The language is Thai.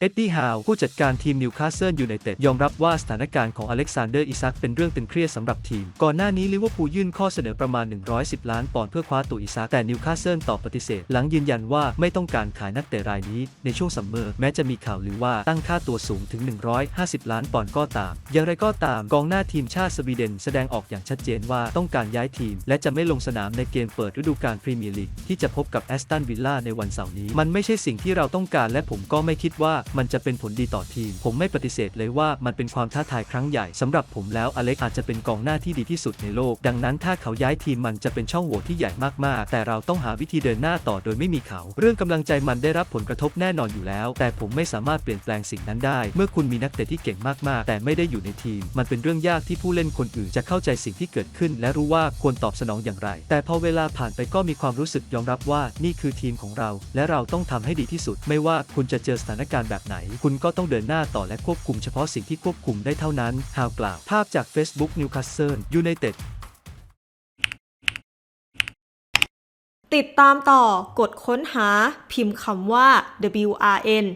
เอ็ดดี้ฮาวผู้จัดการทีมนิวคาสเซิลยูไนเต็ดยอมรับว่าสถานการณ์ของอเล็กซานเดอร์อิซักเป็นเรื่องตึงเครียดสำหรับทีม ก่อนหน้านี้ลิเวอร์พูลยื่นข้อเสนอประมาณ 110 ล้านปอนด์เพื่อคว้าตัวอิซักแต่นิวคาสเซิลตอบปฏิเสธ หลังยืนยันว่าไม่ต้องการขายนักเตะรายนี้ ในช่วงซัมเมอร์ แม้จะมีข่าวลือว่าตั้งค่าตัวสูงถึง 150 ล้านปอนด์ก็ตาม อย่างไรก็ตามกองหน้าทีมชาติสวีเดนแสดงออกอย่างชัดเจนว่าต้องการย้ายทีม และจะไม่ลงสนามในเกมเปิดฤดูกาลพรีเมียร์ลีกที่จะพบกับแอสตันวิลล่าในวันเสาร์นี้ มันไม่ใช่สิ่งที่เราต้องการและผมก็ไม่คิดว่ามันจะเป็นผลดีต่อทีม ผมไม่ปฏิเสธเลยว่ามันเป็นความท้าทายครั้งใหญ่สำหรับผมแล้วอเล็กอาจจะเป็นกองหน้าที่ดีที่สุดในโลก ดังนั้นถ้าเขาย้ายทีมมันจะเป็นช่องโหว่ที่ใหญ่มากๆ แต่เราต้องหาวิธีเดินหน้าต่อโดยไม่มีเขา เรื่องกำลังใจมันได้รับผลกระทบแน่นอนอยู่แล้ว แต่ผมไม่สามารถเปลี่ยนแปลงสิ่งนั้นได้ เมื่อคุณมีนักเตะที่เก่งมากๆ แต่ไม่ได้อยู่ในทีม มันเป็นเรื่องยากที่ผู้เล่นคนอื่นจะเข้าใจสิ่งที่เกิดขึ้น และรู้ว่าควรตอบสนองอย่างไร แต่พอเวลาผ่านไปก็มีความรู้สึกยอมรับว่านี่คือทีมของเรา และเราต้องทำให้ดีที่สุด ไม่ว่าคุณจะเจอสถานการณ์แบบไหน คุณก็ต้องเดินหน้าต่อและควบคุมเฉพาะสิ่งที่ควบคุมได้เท่านั้นฮาวกล่าวภาพจาก Facebook Newcastle United ติดตามต่อกดค้นหาพิมพ์คำว่า WRN